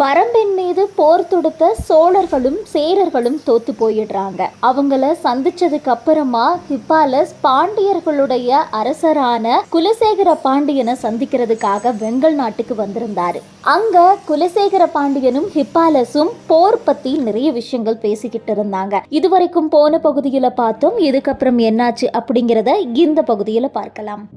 பரம்பின் மீது போர் தொடுத்த சோழர்களும் சேரர்களும் தோத்து போயிடுறாங்க. அவங்கள சந்திச்சதுக்கு அப்புறமா ஹிப்பாலஸ் பாண்டியர்களுடைய அரசரான குலசேகர பாண்டியனை சந்திக்கிறதுக்காக வெங்கல் நாட்டுக்கு வந்திருந்தாரு. அங்க குலசேகர பாண்டியனும் ஹிப்பாலஸும் போர் பத்தி நிறைய விஷயங்கள் பேசிக்கிட்டு இருந்தாங்க. இதுவரைக்கும் போன பகுதியில பார்த்தோம் இதுக்கப்புறம் என்னாச்சு அப்படிங்கிறத இந்த பகுதியில பார்க்கலாம்.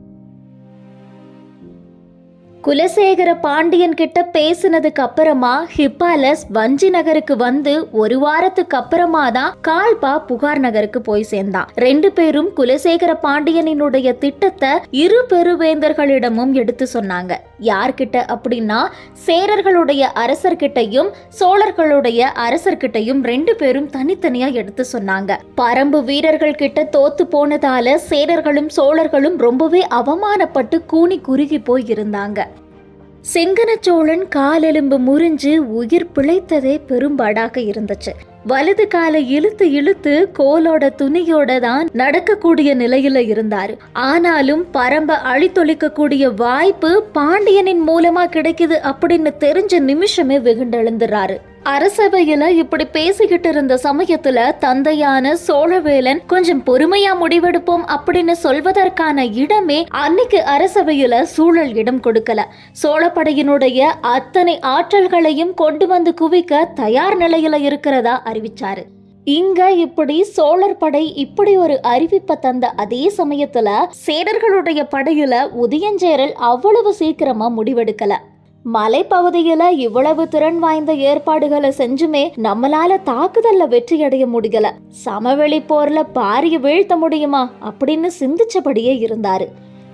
குலசேகர பாண்டியன் கிட்ட பேசினதுக்கு அப்புறமா ஹிப்பாலஸ் வஞ்சி நகருக்கு வந்து ஒரு வாரத்துக்கு அப்புறமா தான் கால்பா புகார் நகருக்கு போய் சேர்ந்தான். ரெண்டு பேரும் குலசேகர பாண்டியனினுடைய திட்டத்தை இரு பெருவேந்தர்களிடமும் எடுத்து சொன்னாங்க. யார்கிட்ட அப்படின்னா சேரர்களுடைய அரசர்கிட்டையும் சோழர்களுடைய அரசர்கிட்டையும் ரெண்டு பேரும் தனித்தனியா எடுத்து சொன்னாங்க. பரம்பு வீரர்கள் கிட்ட தோத்து போனதால சேரர்களும் சோழர்களும் ரொம்பவே அவமானப்பட்டு கூனி குறுகி போய் இருந்தாங்க. செங்கனச்சோழன் காலெலும்பு முறிஞ்சு உயிர் பிழைத்ததே பெரும்பாடாக இருந்துச்சு. வலது காலை இழுத்து இழுத்து கோலோட துணியோட தான் நடக்கக்கூடிய நிலையில இருந்தாரு. ஆனாலும் பரம்ப அழித்தொழிக்கக்கூடிய வாய்ப்பு பாண்டியனின் மூலமா கிடைக்குது அப்படின்னு தெரிஞ்ச நிமிஷமே வெகுண்டெழுந்துறாரு. அரசவையில இப்படி பேசிக்கிட்டு இருந்த சமயத்துல தந்தையான சோழவேலன் கொஞ்சம் பொறுமையா முடிவெடுப்போம் அப்படின்னு சொல்வதற்கான இடமே அன்னைக்கு அரசவையில சூழல் இடம் கொடுக்கல. சோழப்படையினுடைய அத்தனை ஆற்றல்களையும் கொண்டு வந்து குவிக்க தயார் நிலையில இருக்கிறதா அறிவிச்சாரு. இங்க இப்படி சோழர் படை இப்படி ஒரு அறிவிப்பை தந்த அதே சமயத்துல சேரர்களுடைய படையில உதயஞ்சேரல் அவ்வளவு சீக்கிரமா முடிவெடுக்கல. மலைப்பகுதியில இவ்வளவு திறன் வாய்ந்த ஏற்பாடுகளை செஞ்சுமே நம்மளால தாக்குதல்ல வெற்றி அடைய முடியல. சமவெளி போர்ல பாரிய வீழ்த்த முடியுமா? அப்படின்னு சிந்திச்சபடியே இருந்தாரு.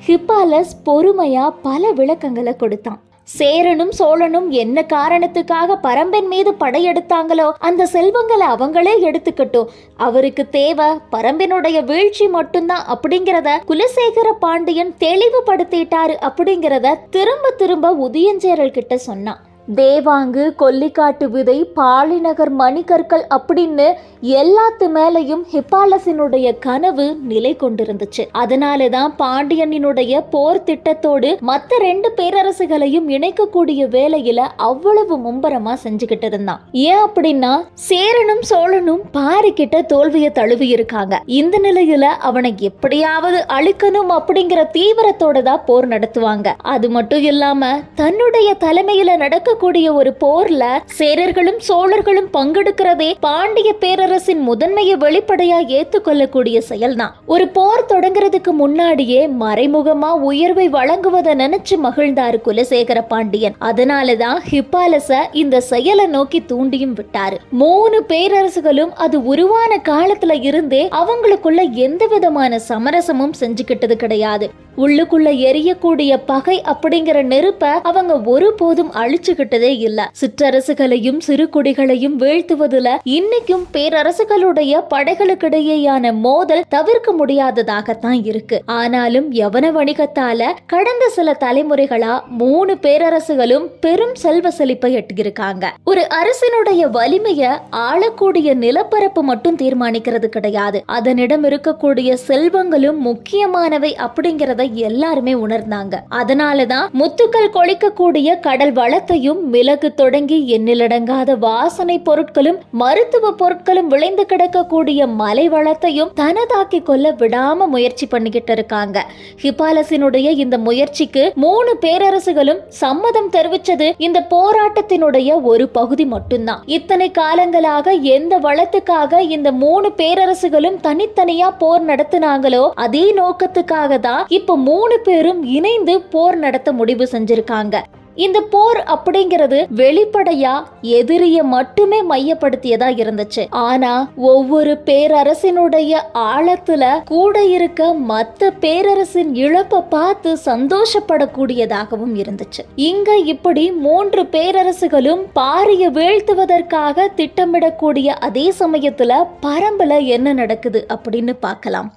ஹிப்பாலஸ் பொறுமையா பல விளக்கங்களை கொடுத்தான். சேரனும் சோழனும் என்ன காரணத்துக்காக பரம்பின் மீது படையெடுத்தாங்களோ அந்த செல்வங்களை அவங்களே எடுத்துக்கட்டும். அவருக்கு தேவை பரம்பினுடைய வீழ்ச்சி மட்டும்தான் அப்படிங்கிறத குலசேகர பாண்டியன் தெளிவுபடுத்திட்டாரு அப்படிங்கிறத திரும்ப திரும்ப உதயஞ்சேரல் கிட்ட சொன்னான். தேவாங்கு கொல்லிக்காட்டு விதை பாலிநகர் மணிக்கற்கள் அப்படின்னு எல்லாத்து மேலையும் ஹிப்பாலசினுடைய கனவு நிலை கொண்டிருந்துச்சு. அதனால தான் பாண்டியனினுடைய போர் திட்டத்தோடு மற்ற ரெண்டு பேரரசுகளையும் இணைக்கக்கூடிய வேலையில அவ்வளவு மும்பரமா செஞ்சுக்கிட்டு இருந்தான் ஏன் அப்படின்னா சேரனும் சோழனும் பாரி கிட்ட தோல்வியை தழுவி இருக்காங்க இந்த நிலையில அவனை எப்படியாவது அழிக்கணும் அப்படிங்கிற தீவிரத்தோட தான் போர் நடத்துவாங்க. அது மட்டும் இல்லாம தன்னுடைய தலைமையில நடக்கக்கூடிய ஒரு போர்ல சேரர்களும் சோழர்களும் பங்கெடுக்கிறதே பாண்டிய பேரரசின் முதன்மையை வெளிப்படையா ஏத்துக்கொள்ளக்கூடிய செயல்தான். ஒரு போர் தொடங்குறதுக்கு முன்னாடியே மறைமுகமா உயர்வை வழங்குவதை நினைச்சு மகிழ்ந்தாரு குலசேகர பாண்டியன். அதனாலதான் ஹிப்பாலச இந்த செயலை நோக்கி தூண்டியும் விட்டாரு. மூணு பேரரசுகளும் அது உருவான காலத்துல இருந்தே அவங்களுக்குள்ள எந்த விதமான சமரசமும் செஞ்சுக்கிட்டது கிடையாது. உள்ளுக்குள்ள எரியக்கூடிய பகை அப்படிங்கிற நெருப்ப அவங்க ஒருபோதும் அழிச்சுக்கிட்டதே இல்ல. சிற்றரசுகளையும் சிறு குடிகளையும் வீழ்த்துவதுல இன்னைக்கும் பேரரசுகளுடைய படைகளுக்கிடையேயான மோதல் தவிர்க்க முடியாததாகத்தான் இருக்கு. ஆனாலும் யவன வணிகத்தால கடந்த சில தலைமுறைகளா மூணு பேரரசுகளும் பெரும் செல்வ செழிப்பை எட்டியிருக்காங்க. ஒரு அரசினுடைய வலிமைய ஆளக்கூடிய நிலப்பரப்பு மட்டும் தீர்மானிக்கிறது கிடையாது. அதனிடம் இருக்கக்கூடிய செல்வங்களும் முக்கியமானவை அப்படிங்கிறத எல்லாருமே உணர்ந்தாங்க. அதனாலதான் முத்துக்கள் கொளிக்கக்கூடிய கடல் வளத்தையும் மிளகு தொடங்கி எண்ணிலடங்காத வாசனை பொருட்களும் மருத்துவ பொருட்களும் விளைந்து கிடக்கக்கூடிய மலை வளத்தையும் தனதாக்கி கொள்ள விடாம முயற்சி பண்ணிக்கிட்டு இருக்காங்க. ஹிபாலசினுடைய இந்த முயற்சிக்கு மூணு பேரரசுகளும் சம்மதம் தெரிவிச்சது இந்த போராட்டத்தினுடைய ஒரு பகுதி மட்டும்தான். இத்தனை காலங்களாக எந்த வளத்துக்காக இந்த மூணு பேரரசுகளும் தனித்தனியா போர் நடத்தினாங்களோ அதே நோக்கத்துக்காக தான் இப்ப மூணு பேரும் இணைந்து போர் நடத்த முடிவு செஞ்சிருக்காங்க. இந்த போர் அப்படிங்கிறது வெளிப்படையா எதிரிய மட்டுமே மையப்படுத்தியதா இருந்துச்சு. ஆனா ஒவ்வொரு பேரரசினுடைய ஆழத்துல கூட இருக்க மத்த பேரரசின் இழப்பை பார்த்து சந்தோஷப்படக்கூடியதாகவும் இருந்துச்சு. இங்க இப்படி மூன்று பேரரசுகளும் பாரிய வீழ்த்துவதற்காக திட்டமிடக்கூடிய அதே சமயத்துல பரம்புல என்ன நடக்குது அப்படின்னு பார்க்கலாம்.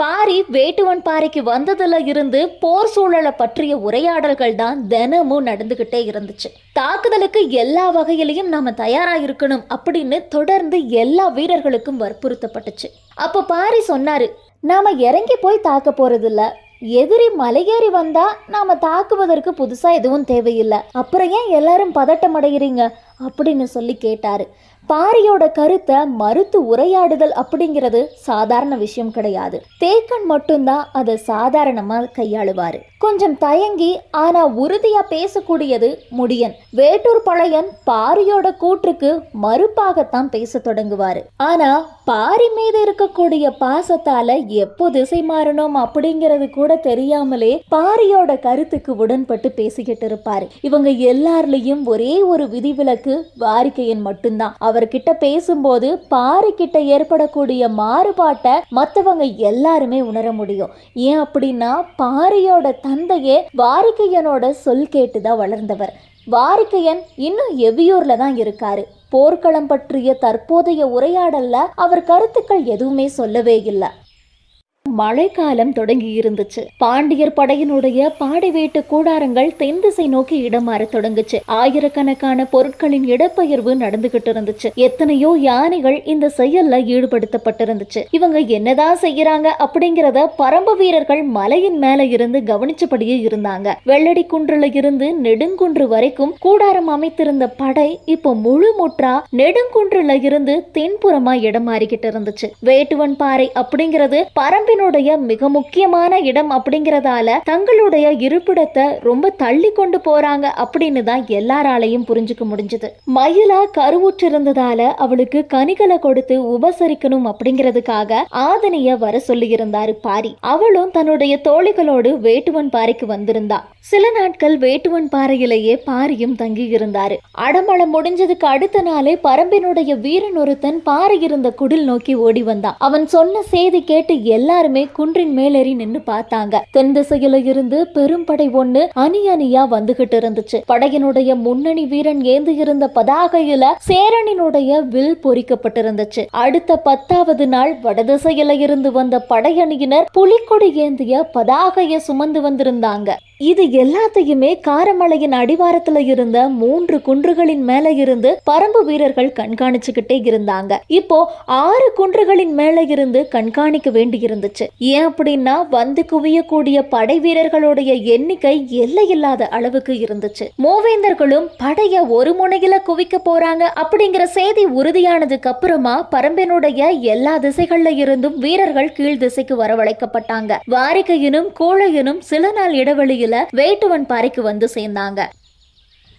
பாரி வேட்டுவன் பாறைக்கு வந்ததுல இருந்து போர் சூழலை பற்றிய உரையாடல்கள் தான் தினமும் நடந்துகிட்டே இருந்துச்சு. தாக்குதலுக்கு எல்லா வகையிலையும் நாம தயாரா இருக்கணும் அப்படின்னு தொடர்ந்து எல்லா வீரர்களுக்கும் வற்புறுத்தப்பட்டுச்சு. அப்ப பாரி சொன்னாரு நாம இறங்கி போய் தாக்க போறதில்ல. எதிரி மலையேறி வந்தா நாம தாக்குவதற்கு புதுசா எதுவும் தேவையில்லை. அப்புறம் ஏன் எல்லாரும் பதட்டம் அடைகிறீங்க அப்படின்னு சொல்லி கேட்டாரு. பாரியோட கருத்தை மறுத்து உரையாடுதல் அப்படிங்கிறது சாதாரண விஷயம் கிடையாது. தேக்கன் மட்டும்தான் அதை சாதாரணமா கையாளுவாரு. கொஞ்சம் தயங்கி ஆனா உறுதியா பேசக்கூடியது முடியன். வேட்டூர் பழையன் பாரியோட கூற்றுக்கு மறுப்பாகத்தான் பேச தொடங்குவாரு. ஆனா பாரி மீது இருக்கக்கூடிய பாசத்தால எப்போ திசை மாறணும் அப்படிங்கிறது கூட தெரியாமலே பாரியோட கருத்துக்கு உடன்பட்டு பேசிக்கிட்டு இருப்பாரு. இவங்க எல்லாருலயும் ஒரே ஒரு விதிவிலக்கு வாரிக்கையன் மட்டும்தான். அவர்கிட்ட பேசும்போது பாரி கிட்ட ஏற்படக்கூடிய மாறுபாட்டை மற்றவங்க எல்லாருமே உணர முடியும். ஏன் அப்படின்னா பாரியோட தந்தையே வாரிக்கையனோட சொல் கேட்டுதான் வளர்ந்தவர். வாரிக்கையன் இன்னும் எவ்வியூர்ல தான் இருக்காரு. போர்க்களம் பற்றிய தற்போதைய உரையாடல்ல அவர் கருத்துக்கள் எதுவுமே சொல்லவே இல்லை. மழைக்காலம் தொடங்கி இருந்துச்சு பாண்டியர் படையினுடைய பாடி வீட்டு கூடாரங்கள் தென் திசை நோக்கி இடமாற தொடங்குச்சு. ஆயிரக்கணக்கான பொருட்களின் இடப்பெயர்வு நடந்துகிட்டு இருந்துச்சு. எத்தனையோ யானைகள் இந்த செயல்ல ஈடுபடுத்தப்பட்டிருந்துச்சு. இவங்க என்னதான் செய்யறாங்க அப்படிங்கிறத பரம்பு வீரர்கள் மலையின் மேல இருந்து கவனிச்சபடியே இருந்தாங்க. வெள்ளடி குன்றுல இருந்து நெடுங்குன்று வரைக்கும் கூடாரம் அமைத்திருந்த படை இப்போ முழு முற்றா நெடுங்குன்றுல இருந்து தென்புறமா இடமாறிக்கிட்டு இருந்துச்சு. வேட்டுவன் பாறை அப்படிங்கிறது பரம்பினுடைய மிக முக்கியமான இடம் அப்படிங்கிறதால தங்களுடைய இருப்பிடத்தை ரொம்ப தள்ளி கொண்டு போறாங்க அப்படின்னு தான் எல்லாராலையும் புரிஞ்சுக்க முடிஞ்சது. மயிலா கருவுற்றிருந்ததால அவளுக்கு கனிகளை கொடுத்து உபசரிக்கணும் அப்படிங்கிறதுக்காக ஆதனிய வர சொல்லியிருந்தாரு பாரி. அவளும் தன்னுடைய தோழிகளோடு வேட்டுவன் பாறைக்கு வந்திருந்தா. சில நாட்கள் வேட்டுவன் பாறையிலேயே பாரியும் தங்கி இருந்தாரு. அடமளம் முடிஞ்சதுக்கு அடுத்த நாளே பரம்பினுடைய வீரன் ஒருத்தன் பாறை இருந்த குடில் நோக்கி ஓடி வந்தான். அவன் சொன்ன செய்தி கேட்டு எல்லாரும் குன்றின் மேலேறி நின்னு பார்த்தாங்க. தென் திசையில இருந்து பெரும்படை ஒண்ணு அணி அணியா வந்துகிட்டு இருந்துச்சு. படையினுடைய முன்னணி வீரன் ஏந்து இருந்த பதாகையில சேரனினுடைய வில் பொறிக்கப்பட்டிருந்துச்சு. அடுத்த பத்தாவது நாள் வடதிசையில இருந்து வந்த படையணியினர் புலிக்கொடி ஏந்திய பதாகையை சுமந்து வந்திருந்தாங்க. இது எல்லாத்தையுமே காரமலையின் அடிவாரத்துல இருந்த மூன்று குன்றுகளின் மேல இருந்து பரம்பு வீரர்கள் கண்காணிச்சுக்கிட்டே இருந்தாங்க. இப்போ ஆறு குன்றுகளின் மேல இருந்து கண்காணிக்க வேண்டி இருந்துச்சு ஏன் அப்படின்னா வந்து குவியக்கூடிய படை வீரர்களுடைய எண்ணிக்கை எல்லையில்லாத அளவுக்கு இருந்துச்சு. மூவேந்தர்களும் படைய ஒரு முனையில குவிக்க போறாங்க அப்படிங்கிற செய்தி உறுதியானதுக்கு அப்புறமா பரம்பினுடைய எல்லா திசைகள்ல இருந்தும் வீரர்கள் கீழ் திசைக்கு வரவழைக்கப்பட்டாங்க. வாரிகையினும் கோழையினும் சில நாள் இடைவெளியில வேட்டுவன் பாறைக்கு வந்து சேர்ந்தாங்க.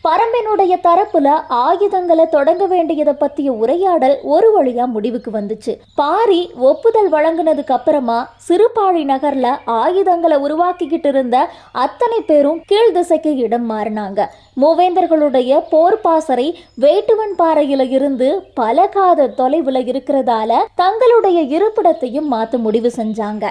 பரம்பினுடைய தரப்புல ஆயுதங்களை தொடங்க வேண்டியதை பத்திய உரையாடல் ஒரு வழியா முடிவுக்கு வந்துச்சு. பாரி ஒப்புதல் வழங்கினதுக்கு அப்புறமா சிறுபாழி நகர்ல ஆயுதங்களை உருவாக்கிக்கிட்டு இருந்த அத்தனை பேரும் கீழ் திசைக்கு இடம் மாறினாங்க. மூவேந்தர்களுடைய போர் பாசறை வேட்டுவன் பாறையில இருந்து பல காத தொலைவுல இருக்கிறதால தங்களுடைய இருப்பிடத்தையும் மாத்த முடிவு செஞ்சாங்க.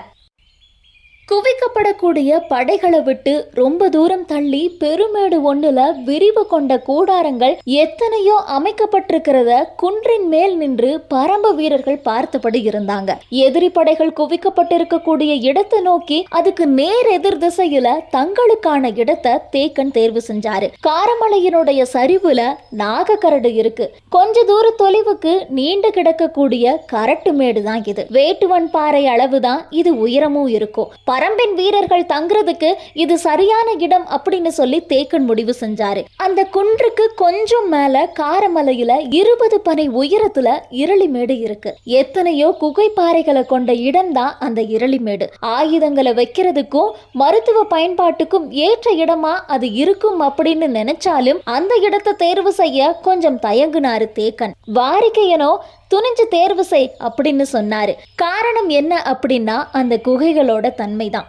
குவிக்கப்படக்கூடிய படைகளை விட்டு ரொம்ப தூரம் தள்ளி பெருமேடு ஒண்ணுல விரிவு கொண்ட கூடாரங்கள் எத்தனையோ அமைக்கப்பட்டிருக்கிறத குன்றின் மேல் நின்று பரம்பு வீரர்கள் பார்த்தபடி இருந்தாங்க எதிரி படைகள் குவிக்கப்பட்டிருக்கக்கூடிய இடத்தை நோக்கி அதுக்கு நேர் எதிர் திசையில தங்களுக்கான இடத்தை தேக்கன் தேர்வு செஞ்சாரு. காரமலையினுடைய சரிவுல நாகக்கரடு இருக்கு. கொஞ்ச தூர தொலைவுக்கு நீண்டு கிடக்கக்கூடிய கரட்டு மேடு தான் இது. வேட்டுவன் பாறை அளவுதான் இது உயரமும் இருக்கும். பரம்பின் வீரர்கள் தங்குறதுக்கு இது சரியான இடம் அப்படின்னு சொல்லி தேக்கன் முடிவு செஞ்சாரு. அந்த குன்றுக்கு கொஞ்சம் மேல காரமலையில இருபது பனை உயரத்துல இரளிமேடு இருக்கு. எத்தனையோ குகை பாறைகளை கொண்ட இடம்தான் அந்த இரளிமேடு ஆயுதங்களை வைக்கிறதுக்கும் மருத்துவ பயன்பாட்டுக்கும் ஏற்ற இடமா அது இருக்கும் அப்படின்னு நினைச்சாலும் அந்த இடத்தை தேர்வு செய்ய கொஞ்சம் தயங்குனாரு தேக்கன். வாரிக்கையனோ துணிஞ்சு தேர்வு செய் அப்படின்னு சொன்னாரு. காரணம் என்ன அப்படின்னா அந்த குகைகளோட தன்மை தான்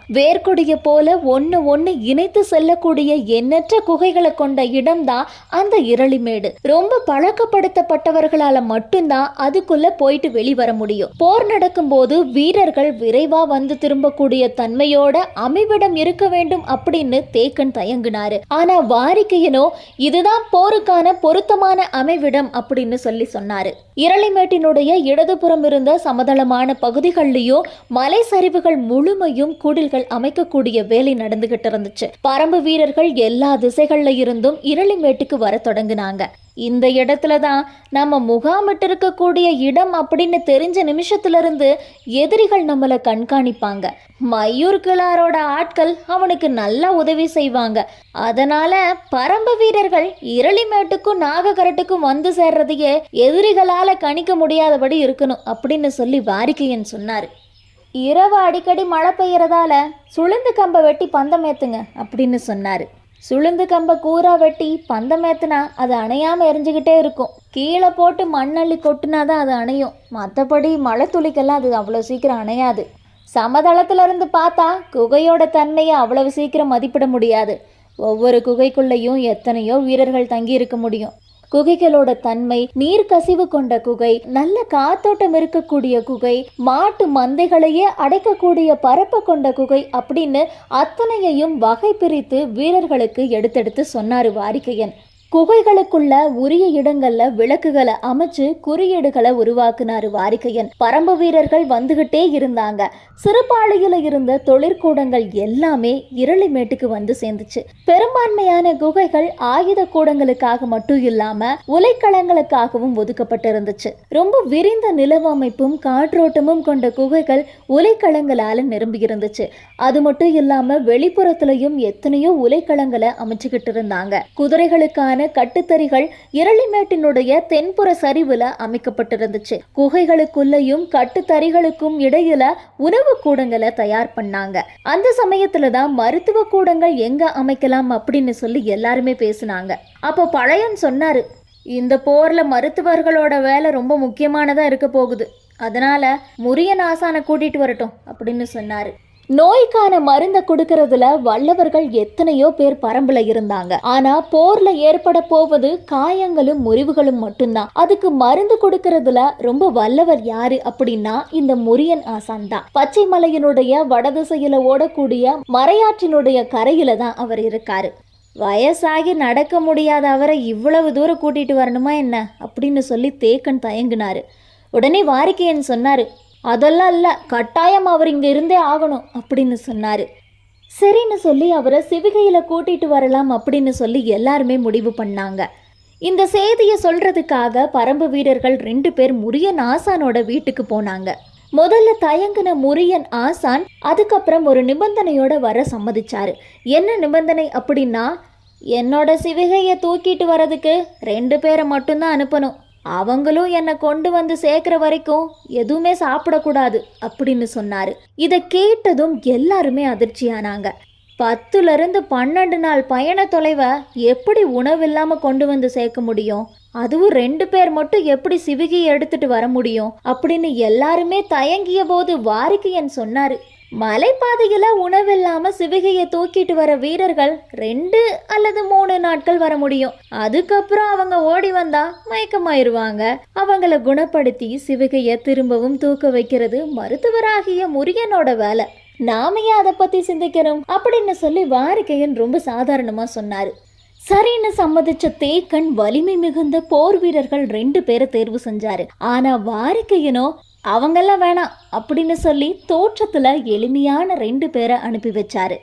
போல ஒன்னு ஒன்னு இணைத்து செல்லக்கூடிய எண்ணற்ற குகைகளை கொண்ட இடம்தான் அந்த இரளிமேடு. ரொம்ப பழக்கப்படுத்தப்பட்டவர்களால மட்டும்தான் அதுக்குள்ள போயிட்டு வெளிவர முடியும். போர் நடக்கும்போது வீரர்கள் விரைவா வந்து திரும்பக்கூடிய தன்மையோட அமைவிடம் இருக்க வேண்டும் அப்படின்னு தேக்கன் தயங்குனாரு. ஆனா வாரிக்கையனோ இதுதான் போருக்கான பொருத்தமான அமைவிடம் அப்படின்னு சொல்லி சொன்னாரு. இரளிமேடு இரளிமேட்டினுடைய இடதுபுறம் இருந்த சமதளமான பகுதிகள்லயும் மலை சரிவுகள் முழுமையும் குடில்கள் அமைக்கக்கூடிய வேலை நடந்துகிட்டு இருந்துச்சு பரம்பு வீரர்கள் எல்லா திசைகள்ல இருந்தும் இரளிமேட்டுக்கு வர தொடங்கினாங்க. இந்த இடத்துல தான் நம்ம முகாமிட்டு இருக்கக்கூடிய இடம் அப்படின்னு தெரிஞ்ச நிமிஷத்துலேருந்து எதிரிகள் நம்மளை கண்காணிப்பாங்க. மயூர் கிளாரோட ஆட்கள் அவனுக்கு நல்லா உதவி செய்வாங்க. அதனால பரம்பு வீரர்கள் இரளிமேட்டுக்கும் நாககரட்டுக்கும் வந்து சேர்றதையே எதிரிகளால் கணிக்க முடியாதபடி இருக்கணும் அப்படின்னு சொல்லி வாரிக்கையன் சொன்னார். இரவு அடிக்கடி மழை பெய்யறதால சுளுந்து கம்பை வெட்டி பந்தம் ஏத்துங்க அப்படின்னு சொன்னாரு. சுளுந்து கம்பை கூரா வெட்டி பந்தம் ஏத்துனா அது அணையாம எரிஞ்சுக்கிட்டே இருக்கும். கீழே போட்டு மண்ணள்ளி கொட்டினா தான் அது அணையும். மற்றபடி மழை துளிக்கெல்லாம் அது அவ்வளோ சீக்கிரம் அணையாது. சமதளத்துல இருந்து பார்த்தா குகையோட தன்மையை அவ்வளவு சீக்கிரம் மதிப்பிட முடியாது. ஒவ்வொரு குகைக்குள்ளேயும் எத்தனையோ வீரர்கள் தங்கி இருக்க முடியும். குகைகளோட தன்மை நீர் கசிவு கொண்ட குகை நல்ல காத்தோட்டம் இருக்கக்கூடிய குகை மாட்டு மந்தைகளையே அடைக்கக்கூடிய பரப்பு கொண்ட குகை அப்படின்னு அத்தனையையும் வகை பிரித்து வீரர்களுக்கு எடுத்தெடுத்து சொன்னாரு வாரிக்கையன். குகைகளுக்குள்ள உரிய இடங்கள்ல விளக்குகளை அமைச்சு குறியீடுகளை உருவாக்குனாரு வாரிக்கையன். பரம்பு வீரர்கள் வந்துகிட்டே இருந்தாங்க. சிறுபாளையில இருந்த தொழிற்கூடங்கள் எல்லாமே இரளிமேட்டுக்கு வந்து சேர்ந்துச்சு. பெரும்பான்மையான குகைகள் ஆயுத கூடங்களுக்காக மட்டும் இல்லாம உலைக்களங்களுக்காகவும் ஒதுக்கப்பட்டிருந்துச்சு. ரொம்ப விரிந்த நிலவமைப்பும் காற்றோட்டமும் கொண்ட குகைகள் உலைக்களங்களால நிரம்பி இருந்துச்சு அது மட்டும் இல்லாம வெளிப்புறத்துலயும் எத்தனையோ உலைக்களங்களை அமைச்சுக்கிட்டு இருந்தாங்க. குதிரைகளுக்கான கட்டுத்தறிகள் இரளிமேட்டினுடைய தென்புற சரிவுல அமைக்கப்பட்டிருந்துச்சு. குகைகளுக்குள்ளயும் கட்டுத்தறிகளுக்கும் இடையில உணவு கூடங்களை தயார் பண்ணாங்க. அந்த சமயத்துல தான் மருத்துவ கூடங்கள் எங்க அமைக்கலாம் அப்படின்னு சொல்லி எல்லாருமே பேசினாங்க. அப்போ பழையன் சொன்னாரு இந்த போர்ல மருத்துவர்களோட வேலை ரொம்ப முக்கியமானதா இருக்க போகுது. அதனால முரியன் ஆசானை கூட்டிட்டு வரட்டும் அப்படின்னு சொன்னாரு. நோய்க்கான மருந்தை கொடுக்கறதுல வல்லவர்கள் எத்தனையோ பேர் பரம்புல இருந்தாங்க. ஆனா போர்ல ஏற்பட போவது காயங்களும் முறிவுகளும் மட்டும்தான். அதுக்கு மருந்து கொடுக்கறதுல ரொம்ப வல்லவர் யாரு அப்படின்னா இந்த முரியன் ஆசான் தான். பச்சை மலையினுடைய வடதிசையில ஓடக்கூடிய மறையாற்றினுடைய கரையில தான் அவர் இருக்காரு. வயசாகி நடக்க முடியாத அவரை இவ்வளவு தூரம் கூட்டிட்டு வரணுமா என்ன? அப்படின்னு சொல்லி தேக்கன் தயங்கினாரு. உடனே வாரிக்கையன் சொன்னாரு அதெல்லாம் இல்லை கட்டாயம் அவர் இங்கே இருந்தே ஆகணும் அப்படின்னு சொன்னார். சரின்னு சொல்லி அவரை சிவிகையில் கூட்டிட்டு வரலாம் அப்படின்னு சொல்லி எல்லாருமே முடிவு பண்ணாங்க. இந்த செய்தியை சொல்றதுக்காக பரம்பு வீரர்கள் ரெண்டு பேர் முரியன் ஆசானோட வீட்டுக்கு போனாங்க. முதல்ல தயங்கின முரியன் ஆசான் அதுக்கப்புறம் ஒரு நிபந்தனையோட வர சம்மதிச்சாரு. என்ன நிபந்தனை அப்படின்னா என்னோட சிவிகையை தூக்கிட்டு வரதுக்கு ரெண்டு பேரை மட்டும்தான் அனுப்பணும். அவங்களும் என்னை கொண்டு வந்து சேர்க்குற வரைக்கும் எதுவுமே சாப்பிடக்கூடாது அப்படின்னு சொன்னாரு. இதை கேட்டதும் எல்லாருமே அதிர்ச்சியானாங்க. பத்துலேருந்து பன்னெண்டு நாள் பயண தொலைவை எப்படி உணவில்லாமல் கொண்டு வந்து சேர்க்க முடியும்? அதுவும் ரெண்டு பேர் மட்டும் எப்படி சிவிகி எடுத்துட்டு வர முடியும்? அப்படின்னு எல்லாருமே தயங்கிய போது வாரிக்கையன் சொன்னாரு. மலைப்பாதையில உணவில்லாமல் சிவிகையை தூக்கிட்டு வர வீரர்கள் ரெண்டு அல்லது மூணு நாட்கள் வர முடியும். அதுக்கப்புறம் அவங்க ஓடி வந்தா மயக்கமாயிருவாங்க. அவங்கள குணப்படுத்தி சிவிகையை திரும்பவும் தூக்க வைக்கிறது மருத்துவராகிய முரியனோட வேலை. நாம ஏன் அதை பத்தி சிந்திக்கணும்? அப்படின்னு சொல்லி வாரிக்கையன் ரொம்ப சாதாரணமா சொன்னாரு. சரின்னு சம்மதிச்ச தேக்கன் வலிமை மிகுந்த போர் வீரர்கள் ரெண்டு பேரை தேர்வு செஞ்சாரு. ஆனா வாரிக்கையனோ அவங்கெல்லாம் வேணாம் அப்படின்னு சொல்லி தோற்றத்தில் எளிமையான ரெண்டு பேரை அனுப்பி வச்சாரு.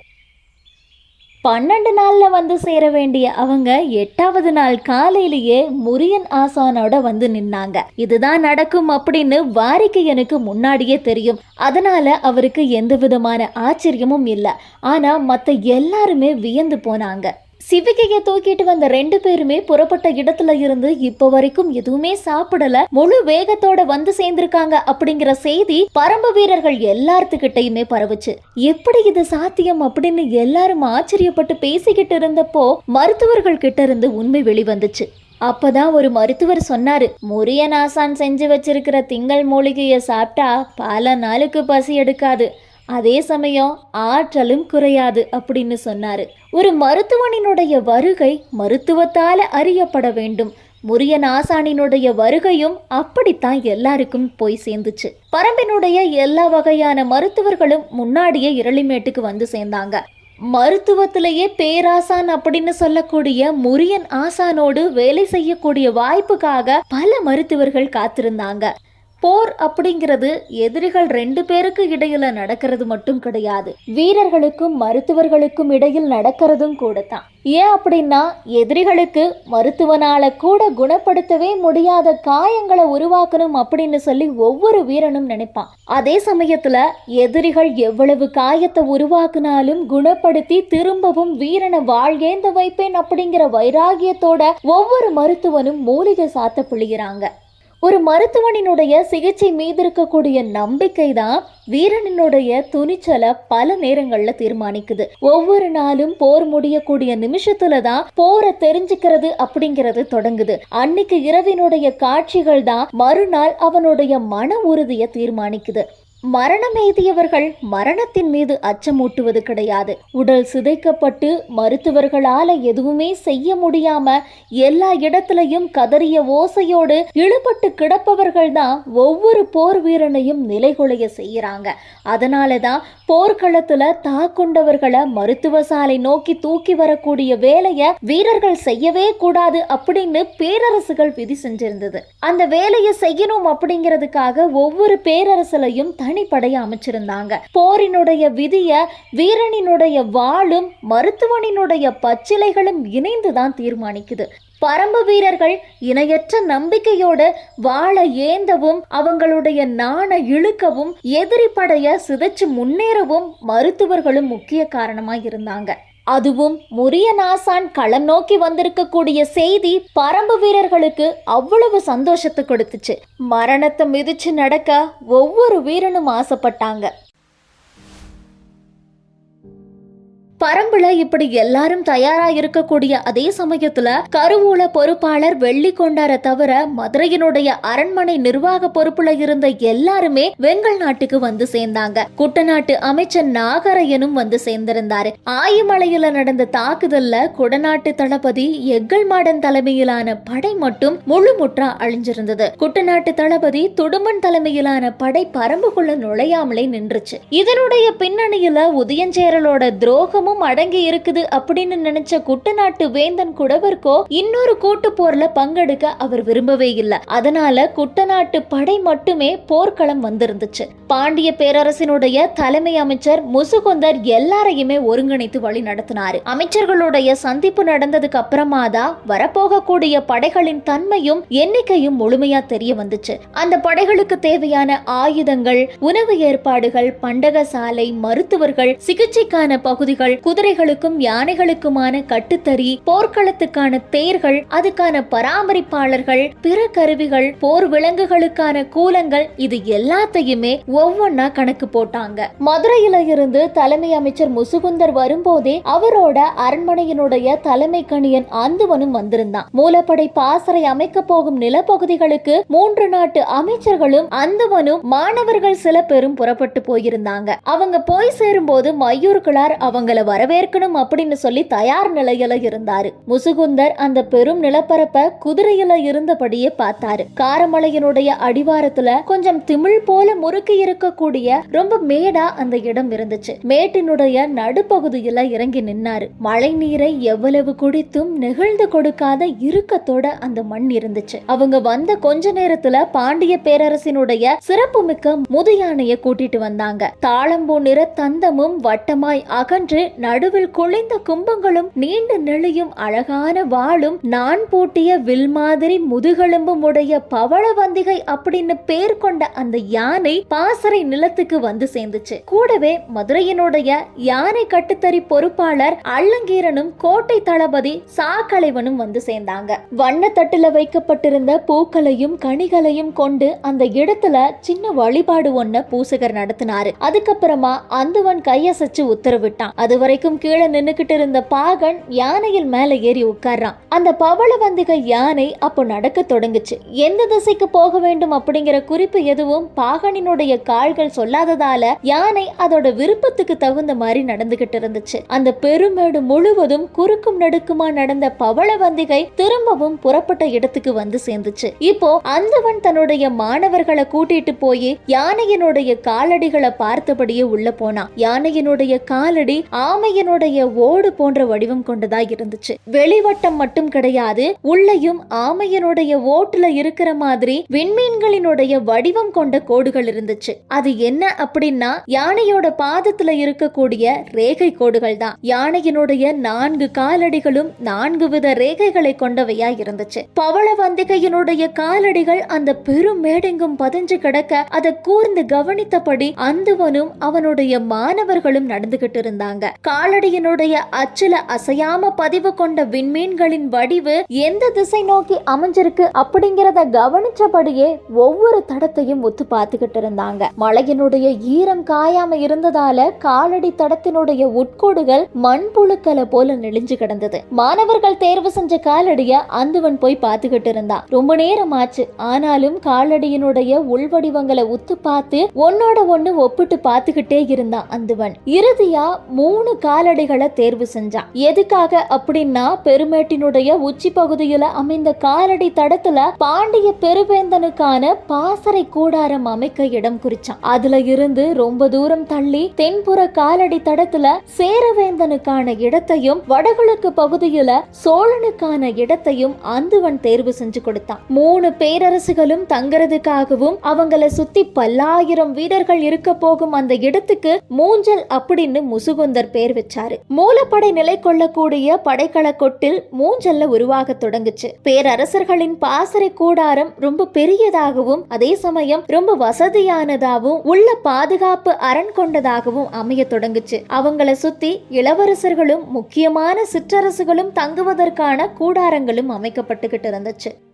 பன்னெண்டு நாளில் வந்து சேர வேண்டிய அவங்க எட்டாவது நாள் காலையிலேயே முரியன் ஆசானோட வந்து நின்னாங்க. இதுதான் நடக்கும் அப்படின்னு வாரிக்கையனுக்கு முன்னாடியே தெரியும். அதனால அவருக்கு எந்த விதமான ஆச்சரியமும் இல்லை. ஆனால் மற்ற எல்லாருமே வியந்து போனாங்க. சிவிகையை தூக்கிட்டு வந்த ரெண்டு பேருமே புறப்பட்ட இடத்துல இருந்து இப்ப வரைக்கும் எதுவுமே சாப்பிடல. முழு வேகத்தோட வந்து சேர்ந்திருக்காங்க அப்படிங்கிற செய்தி பரம்பு வீரர்கள் எல்லாத்துக்கிட்டையுமே பரவுச்சு. எப்படி இது சாத்தியம் அப்படின்னு எல்லாரும் ஆச்சரியப்பட்டு பேசிக்கிட்டு இருந்தப்போ மருத்துவர்கள் கிட்ட இருந்து உண்மை வெளிவந்துச்சு. அப்பதான் ஒரு மருத்துவர் சொன்னாரு முரியநாசான் செஞ்சு வச்சிருக்கிற திங்கள் மூலிகையை சாப்பிட்டா பல நாளுக்கு பசி எடுக்காது. அதே சமயம் ஆற்றலும் குறையாது அப்படின்னு சொன்னார். ஒரு மருத்துவனினுடைய வருகை மருத்துவத்தால் அறியப்பட வேண்டும். முரியன் ஆசானினுடைய வருகையும் அப்படித்தான் எல்லாருக்கும் போய் சேர்ந்துச்சு. பரம்பினுடைய எல்லா வகையான மருத்துவர்களும் முன்னாடியே இரளிமேட்டுக்கு வந்து சேர்ந்தாங்க. மருத்துவத்திலேயே பேராசான் அப்படின்னு சொல்லக்கூடிய முரியன் ஆசானோடு வேலை செய்யக்கூடிய வாய்ப்புக்காக பல மருத்துவர்கள் காத்திருந்தாங்க. போர் அப்படிங்கிறது எதிரிகள் ரெண்டு பேருக்கு இடையில நடக்கிறது மட்டும் கிடையாது. வீரர்களுக்கும் மருத்துவர்களுக்கும் இடையில் நடக்கிறதும் கூட தான் ஏன் அப்படின்னா எதிரிகளுக்கு மருத்துவனால கூட குணப்படுத்தவே முடியாத காயங்களை உருவாக்கணும் அப்படின்னு சொல்லி ஒவ்வொரு வீரனும் நினைப்பான். அதே சமயத்துல எதிரிகள் எவ்வளவு காயத்தை உருவாக்குனாலும் குணப்படுத்தி திரும்பவும் வீரனை வாழ்கேந்த வைப்பேன் அப்படிங்கிற வைராகியத்தோட ஒவ்வொரு மருத்துவனும் மூலிகை சாத்த பிழிகிறாங்க ஒரு மருத்துவனினுடைய சிகிச்சை மீது இருக்கக்கூடிய நம்பிக்கை தான் வீரனினுடைய துணிச்சலை பல நேரங்கள்ல தீர்மானிக்குது. ஒவ்வொரு நாளும் போர் முடியக்கூடிய நிமிஷத்துல தான் போரை தெரிஞ்சுக்கிறது அப்படிங்கிறது தொடங்குது. அன்னைக்கு இரவினுடைய காட்சிகள் தான் மறுநாள் அவனுடைய மன உறுதியை தீர்மானிக்குது. மரணம் எய்தியவர்கள் மரணத்தின் மீது அச்சமூட்டுவது கிடையாது. உடல் சிதைக்கப்பட்டு மருத்துவர்களால எதுவுமே செய்ய முடியாம எல்லா இடத்துலையும் கதறிய ஓசையோடு இழுபட்டு கிடப்பவர்கள் தான் ஒவ்வொரு போர் வீரனையும் நிலைகுலைய செய்யறாங்க. அதனால தான் போர்க்களத்துல தாக்குண்டவர்களை மருத்துவ சாலை நோக்கி தூக்கி வரக்கூடிய வேலையை வீரர்கள் செய்யவே கூடாது அப்படின்னு பேரரசுகள் விதி செஞ்சிருந்தது. அந்த வேலையை செய்யணும் அப்படிங்கிறதுக்காக ஒவ்வொரு பேரரசுலையும் தனிப்படைய அமைச்சிருந்தாங்க. போரினுடைய விதிய வீரனினுடைய வாளும் மருத்துவனினுடைய பச்சிலைகளும் இணைந்துதான் தீர்மானிக்குது. பரம்பு வீரர்கள் இணையற்ற நம்பிக்கையோடு வாழ ஏந்தவும் அவங்களுடைய நாண இழுக்கவும் எதிரி படைய சிதைச்சு முன்னேறவும் மருத்துவர்களும் முக்கிய காரணமாக இருந்தாங்க அதுவும் முரியநாசான் களம் நோக்கி வந்திருக்கக்கூடிய செய்தி பரம்பு வீரர்களுக்கு அவ்வளவு சந்தோஷத்தை கொடுத்துச்சு. மரணத்தை மிதிச்சு நடக்க ஒவ்வொரு வீரனும் ஆசைப்பட்டாங்க. பரம்புல இப்படி எல்லாரும் தயாரா இருக்கக்கூடிய அதே சமயத்துல கருவூல பொறுப்பாளர் வெள்ளி கொண்டார தவிர மதுரையினுடைய அரண்மனை நிர்வாக பொறுப்புல இருந்த எல்லாருமே வெங்கல் நாட்டுக்கு வந்து சேர்ந்தாங்க. குட்டநாட்டு அமைச்சர் நாகரையனும் வந்து சேர்ந்திருந்தாரு. ஆயிமலையில நடந்த தாக்குதல்ல குடநாட்டு தளபதி எக்கல் மாடன் தலைமையிலான படை மட்டும் முழுமுற்றா அழிஞ்சிருந்தது. குட்டநாட்டு தளபதி துடுமன் தலைமையிலான படை பரம்புக்குள்ள நுழையாமலே நின்றுச்சு. இதனுடைய பின்னணியில உதயஞ்சேரலோட துரோகமும் அடங்கி இருக்குது அப்படின்னு நினைச்ச குட்டநாட்டு வேந்தன் குடவர்க்கோ இன்னொரு கூட்டு போர்ல பங்கெடுக்க அவர் விரும்பவே இல்லை. அதனால குட்டநாட்டு படை மட்டுமே போர்க்களம் வந்திருந்துச்சு. பாண்டிய பேரரசினுடைய தலைமை அமைச்சர் முசுகுந்தர் எல்லாரையுமே ஒருங்கிணைத்து வழி நடத்தினாரு. அமைச்சர்களுடைய சந்திப்பு நடந்ததுக்கு அப்புறமா தான் வரப்போகக்கூடிய படைகளின் தன்மையும் எண்ணிக்கையும் முழுமையா தெரிய வந்துச்சு. அந்த படைகளுக்கு தேவையான ஆயுதங்கள் உணவு ஏற்பாடுகள் பண்டக சாலை மருத்துவர்கள் சிகிச்சைக்கான பகுதிகள் குதிரைகளுக்கும் யானைகளுக்குமான கட்டுத்தறி போர்க்களத்துக்கான தேர்கள் அதுக்கான பராமரிப்பாளர்கள் பிற கருவிகள் போர் விலங்குகளுக்கான கூலங்கள் இது எல்லாத்தையுமே ஒவ்வொன்னா கணக்கு போட்டாங்க. மதுரையில இருந்து தலைமை அமைச்சர் முசுகுந்தர் வரும்போதே அவரோட அரண்மனையினுடைய தலைமை கணியன் அந்துவனும் வந்திருந்தான். மூலப்படை பாசறை அமைக்க போகும் நிலப்பகுதிகளுக்கு மூன்று நாட்டு அமைச்சர்களும் அந்துவனும் மாணவர்கள் சில பேரும் புறப்பட்டு போயிருந்தாங்க. அவங்க போய் சேரும்போது மையூர்களார் அவங்கள வரவேற்கணும் அப்படின்னு சொல்லி தயார் நிலையில இருந்தாரு. முசுகுந்தர் அந்த பெரும் நிலப்பரப்ப குதிரையில இருந்தபடியே பார்த்தாரு. காரமலையினுடைய அடிவாரத்துல கொஞ்சம் திமிழ் போல முறுக்கி இருக்கக்கூடிய ரொம்ப மேடா அந்த இடம் இருந்துச்சு. மேட்டினுடைய நடுப்பகுதியில இறங்கி நின்னாரு. மழை நீரை எவ்வளவு குடித்தும் நெகிழ்ந்து கொடுக்காத இறுக்கத்தோட அந்த மண் இருந்துச்சு. அவங்க வந்த கொஞ்ச நேரத்துல பாண்டிய பேரரசினுடைய சிறப்புமிக்க முதியானைய கூட்டிட்டு வந்தாங்க. தாளம்பூ நிற தந்தமும் வட்டமாய் அகன்று நடுவில் குளிந்த கும்பங்களும் நீண்ட நெளியும் அழகான வாளும் நான் பூட்டிய வில் மாதிரி முதுகெலும்பும் உடைய பவளவந்திகை அப்படின்னு பேர் கொண்ட அந்த யானை பாசறை நிலத்துக்கு வந்து சேர்ந்துச்சு. கூடவே மதுரையினுடைய யானை கட்டுத்தறி பொறுப்பாளர் அல்லங்கீரனும் கோட்டை தளபதி சாக்கலைவனும் வந்து சேர்ந்தாங்க. வண்ணத்தட்டுல வைக்கப்பட்டிருந்த பூக்களையும் கனிகளையும் கொண்டு அந்த இடத்துல சின்ன வழிபாடு ஒன்ன பூசகர் நடத்தினாரு. அதுக்கப்புறமா அந்துவன் கையசைச்சு உத்தரவிட்டான். அது வரைக்கும் கீழே நின்னுக்கிட்டு இருந்த பாகன் யானையில் மேல ஏறி உட்கார்றான். அந்த பவளவந்திகை யானை அப்போ நடக்க தொடங்குச்சு. எந்த திசைக்கு போக வேண்டும் அப்படிங்கிற குறிப்பு எதுவும் பாகனினுடைய கால்கள் சொல்லாததால யானை அதோட விருப்பத்துக்கு தகுந்த மாதிரி நடந்துகிட்டு இருந்துச்சு. அந்த பெருமேடு முழுவதும் குறுக்கும் நடுக்குமா நடந்த பவளவந்திகை திரும்பவும் புறப்பட்ட இடத்துக்கு வந்து சேர்ந்துச்சு. இப்போ அந்தவன் தன்னுடைய மாணவர்களை கூட்டிட்டு போய் யானையினுடைய காலடிகளை பார்த்தபடியே உள்ள போனான் யானையினுடைய காலடி ஆ ஆமையனுடைய ஓடு போன்ற வடிவம் கொண்டதா இருந்துச்சு. வெளிவட்டம் மட்டும் கிடையாது உள்ளயும் ஆமையனுடைய ஓட்டுல இருக்கிற மாதிரி விண்மீன்களினுடைய வடிவம் கொண்ட கோடுகள் இருந்துச்சு. அது என்ன அப்படின்னா யானையோட பாதத்துல இருக்கக்கூடிய ரேகை கோடுகள் தான். யானையினுடைய நான்கு காலடிகளும் நான்கு வித ரேகைகளை கொண்டவையா இருந்துச்சு. பவளவந்திகையினுடைய காலடிகள் அந்த பெரும் மேடெங்கும் பதிஞ்சு கிடக்க அதை கூர்ந்து கவனித்தபடி அந்துவனும் அவனுடைய மாணவர்களும் நடந்துகிட்டு இருந்தாங்க. காலடியினுடைய அச்சுல அசையாம பதிவு கொண்ட விண்மீன்களின் வடிவு எந்த திசை நோக்கி அமைஞ்சிருக்கு அப்படிங்கிறத கவனிச்சபடியே ஒவ்வொரு தடத்தையும் ஒத்து பார்த்துக்கிட்டு இருந்தாங்க. மலையினுடைய ஈரம் காயாம இருந்ததால காலடி தடத்தினுடைய உட்கோடுகள் மண்புழுக்களை போல நெளிஞ்சு கிடந்தது. மாணவர்கள் தேர்வு செஞ்ச காலடிய அந்துவன் போய் பார்த்துக்கிட்டு இருந்தான். ரொம்ப நேரம் ஆச்சு ஆனாலும் காலடியினுடைய உள்வடிவங்களை உத்து பார்த்து ஒன்னோட ஒண்ணு ஒப்பிட்டு பார்த்துக்கிட்டே இருந்தான் அந்துவன். இறுதியா மூணு காலடிகளை தேர்வு செஞ்சான். எதுக்காக அப்படின்னா பெருமேட்டினுடைய உச்சி பகுதியில அமைந்த காலடி தடத்துல பாண்டிய பெருவேந்தனுக்கான பாசறை கூடாரம் அமைக்க இடம் குறிச்சான். அதுல இருந்து ரொம்ப தூரம் தள்ளி தென்புற காலடி தடத்துல சேரவேந்தனுக்கான இடத்தையும் வடகிழக்கு பகுதியில சோழனுக்கான இடத்தையும் அந்துவன் தேர்வு செஞ்சு கொடுத்தான். மூணு பேரரசுகளும் தங்குறதுக்காகவும் அவங்கள சுத்தி பல்லாயிரம் வீரர்கள் இருக்க போகும் அந்த இடத்துக்கு மூஞ்சல் அப்படின்னு முசுகுந்தர் பேர் வச்சாரு. மூலப்படை நிலை கொள்ளக்கூடிய படைக்கல கொட்டில் மூஞ்சல்ல உருவாக தொடங்குச்சு. பேரரசர்களின் பாசறை கூடாரம் ரொம்ப பெரியதாகவும் அதே சமயம் ரொம்ப வசதியானதாகவும் உள்ள பாதுகாப்பு அரண் கொண்டதாகவும் அமைய தொடங்குச்சு. அவங்கள சுத்தி இளவரசர்களும் முக்கியமான சிற்றரசுகளும் தங்குவதற்கான கூடாரங்களும் அமைக்கப்பட்டுகிட்டு இருந்துச்சு.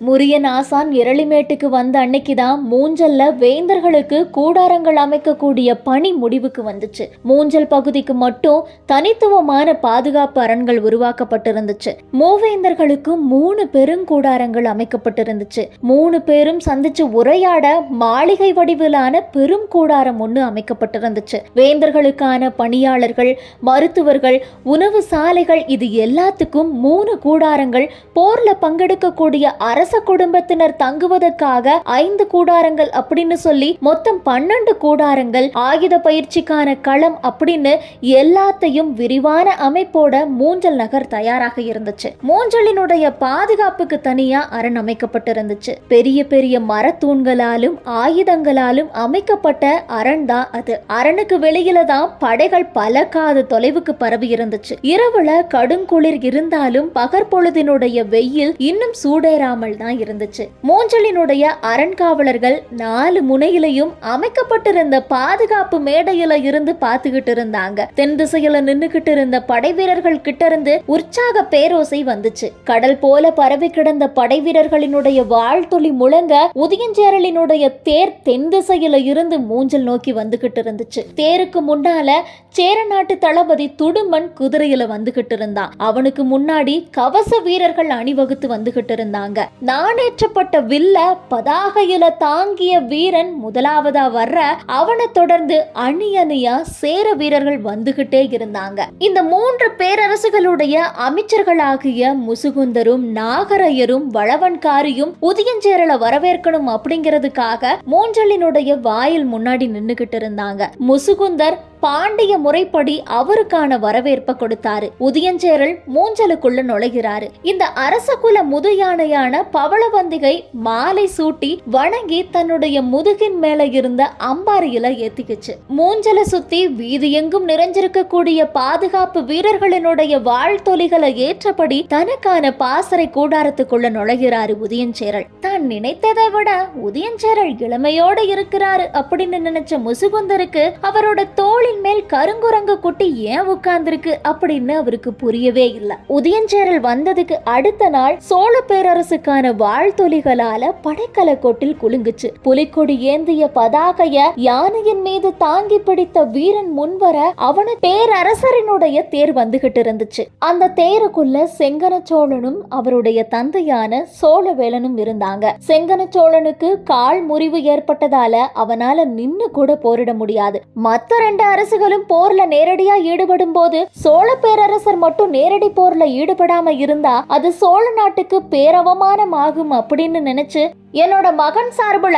முரியன் ஆசான் இரளிமேட்டுக்கு வந்த அன்னைக்குதான் மூஞ்சல்ல வேந்தர்களுக்கு கூடாரங்கள் அமைக்கக்கூடிய பணி முடிவுக்கு வந்துச்சு. மூஞ்சல் பகுதிக்கு மட்டும் தனித்துவமான பாதுகாப்பு அரண்கள் உருவாக்கப்பட்டிருந்துச்சு. மூவேந்தர்களுக்கு மூணு பெருங்கூடாரங்கள் அமைக்கப்பட்டிருந்துச்சு. மூணு பேரும் சந்திச்சு உரையாட மாளிகை வடிவிலான பெரும் கூடாரம் ஒன்று அமைக்கப்பட்டிருந்துச்சு. வேந்தர்களுக்கான பணியாளர்கள் மருத்துவர்கள் உணவு சாலைகள் இது எல்லாத்துக்கும் மூணு கூடாரங்கள் போர்ல பங்கெடுக்கக்கூடிய அரசு அரச குடும்பத்தினர் தங்குவதற்காக ஐந்து கூடாரங்கள் அப்படின்னு சொல்லி மொத்தம் பன்னெண்டு கூடாரங்கள் ஆயுத பயிற்சிக்கான களம் அப்படின்னு எல்லாத்தையும் விரிவான அமைப்போட மூஞ்சல் நகர் தயாராக இருந்துச்சு. மூஞ்சலினுடைய பாதுகாப்புக்கு தனியா அரண் அமைக்கப்பட்டிருந்துச்சு. பெரிய பெரிய மரத்தூண்களாலும் ஆயுதங்களாலும் அமைக்கப்பட்ட அரண் தான் அது. அரணுக்கு வெளியில தான் படைகள் பல காது தொலைவுக்கு பரவி இருந்துச்சு. இரவுல கடுங்குளிர் இருந்தாலும் பகற்பொழுதினுடைய வெயில் இன்னும் சூடேறாமல் தான் இருந்துச்சு. மூஞ்சலினுடைய அரண்காவலர்கள் நாலு முனையிலையும் அமைக்கப்பட்டிருந்த பாதுகாப்பு மேடையில இருந்து பார்த்துக்கிட்டு இருந்தாங்க. தென் திசையில நின்னுகிட்டு இருந்த படை வீரர்கள் கிட்ட இருந்து உற்சாக பேரோசை வந்துச்சு. கடல் போல பரவி கிடந்த படை வீரர்களினுடைய வாழ்த்துளி முழங்க உதயஞ்சேரலினுடைய தேர் தென் திசையில இருந்து மூஞ்சல் நோக்கி வந்துகிட்டு இருந்துச்சு. தேருக்கு முன்னால சேர நாட்டு தளபதி துடுமன் குதிரையில வந்துகிட்டு இருந்தான். அவனுக்கு முன்னாடி கவச வீரர்கள் அணிவகுத்து வந்துகிட்டு இருந்தாங்க. நாணேற்றப்பட்ட வில்ல பதாகையில தாங்கிய வீரன் முதலாவதா வர்ற அவனை தொடர்ந்து அணி அணியா சேர வீரர்கள் வந்துகிட்டே இருந்தாங்க. இந்த மூன்று பேரரசுகளுடைய அமைச்சர்களாகிய முசுகுந்தரும் நாகரையரும் வளவன்காரியும் உதயஞ்சேரல வரவேற்கணும் அப்படிங்கிறதுக்காக மூஞ்சலினுடைய வாயில் முன்னாடி நின்னுகிட்டு இருந்தாங்க. முசுகுந்தர் பாண்டிய முறைப்படி அவருக்கான வரவேற்பை கொடுத்தாரு. உதயஞ்சேரல் மூஞ்சலுக்குள்ள நுழைகிறாரு. இந்த அரச குல முதுயானையான பவளவந்திகை மாலை சூட்டி வணங்கி தன்னுடைய முதுகின் மேல இருந்த அம்பாரியில ஏத்திக்குச்சு. மூஞ்சல சுத்தி வீதி எங்கும் நிறைஞ்சிருக்கக்கூடிய பாதுகாப்பு வீரர்களினுடைய வாழ்த்தொலிகளை ஏற்றபடி தனக்கான பாசறை கூடாரத்துக்குள்ள நுழைகிறாரு உதயஞ்சேரல். தான் நினைத்ததை விட உதயஞ்சேரல் இளமையோட இருக்கிறாரு அப்படின்னு நினைச்ச முசுகுந்தருக்கு அவரோட தோழி தோளின் மேல் கருங்குரங்கு குட்டி ஏன் உட்கார்ந்துருக்கு அப்படின்னு அவருக்கு புரியவே இல்லை. உதயஞ்சேரல் வந்ததுக்கு அடுத்த நாள் சோழ பேரரசுக்கான வாழ்த்தொலிகளால படைக்கல கொட்டில் குலுங்குச்சு. புலிக்கொடி ஏந்திய பதாகைய யானையின் மீது தாங்கி பிடித்த வீரன் முன்வர அவனு பேரரசரினுடைய தேர் வந்துகிட்டு இருந்துச்சு. அந்த தேருக்குள்ள செங்கன சோழனும் அவருடைய தந்தையான சோழவேலனும் இருந்தாங்க. செங்கன சோழனுக்கு கால் முறிவு ஏற்பட்டதால அவனால நின்னு கூட போரிட முடியாது. மத்த ரெண்டு அரசுகளும் போர்ல நேரடியா ஈடுபடும் போது சோழ பேரரசர் மட்டும் நேரடி போர்ல ஈடுபடாம இருந்தா அது சோழ நாட்டுக்கு பேரவமானம் ஆகும் அப்படின்னு நினைச்சு என்னோட மகன் சார்புல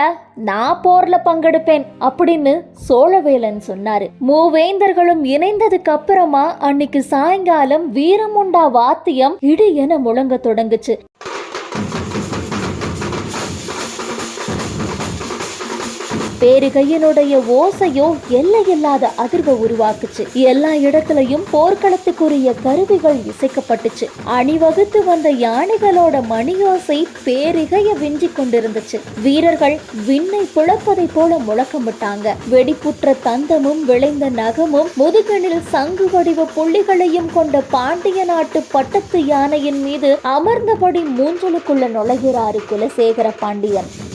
நான் போர்ல பங்கெடுப்பேன் அப்படின்னு சோழவேலன் சொன்னாரு. மூவேந்தர்களும் இணைந்ததுக்கு அப்புறமா அன்னைக்கு சாயங்காலம் வீரமுண்டா வாத்தியம் இடி என முழங்க தொடங்குச்சு. பேருகையனுடைய ஓசையோ எல்லையில்லாத அதிர்வை உருவாக்குச்சு. எல்லா இடத்துலயும் போர்க்களத்துக்குரிய கருவிகள் இசைக்கப்பட்டுச்சு. அணிவகுத்து வந்த யானைகளோட மணியோசை பேரிகைய விஞ்சி கொண்டிருந்துச்சு. வீரர்கள் விண்ணை பிளப்பதை போல முழக்கமிட்டாங்க. வெடிப்புற்ற தந்தமும் விளைந்த நகமும் முதுகனில் சங்கு வடிவ புள்ளிகளையும் கொண்ட பாண்டிய நாட்டு பட்டத்து யானையின் மீது அமர்ந்தபடி மூஞ்சலுக்குள்ள நுழைகிறாரு குலசேகர பாண்டியன்.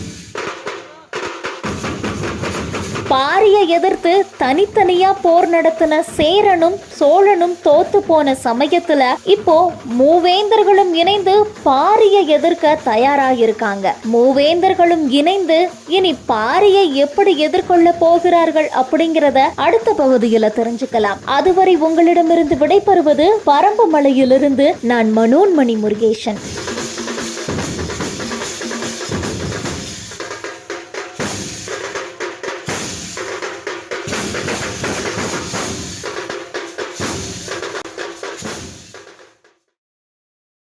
பாரியை எதிர்த்து தனித்தனியா போர் நடத்தின சேரனும் சோழனும் தோத்து போன சமயத்துல இப்போ மூவேந்தர்களும் இணைந்து பாரியை எதிர்க்க தயாராயிருக்காங்க. மூவேந்தர்களும் இணைந்து இனி பாரியை எப்படி எதிர்கொள்ள போகிறார்கள் அப்படிங்கிறத அடுத்த பகுதியில தெரிஞ்சுக்கலாம். அதுவரை உங்களிடமிருந்து விடைபெறுவது பரம்பு மலையிலிருந்து நான் மனோன்மணி முருகேசன்.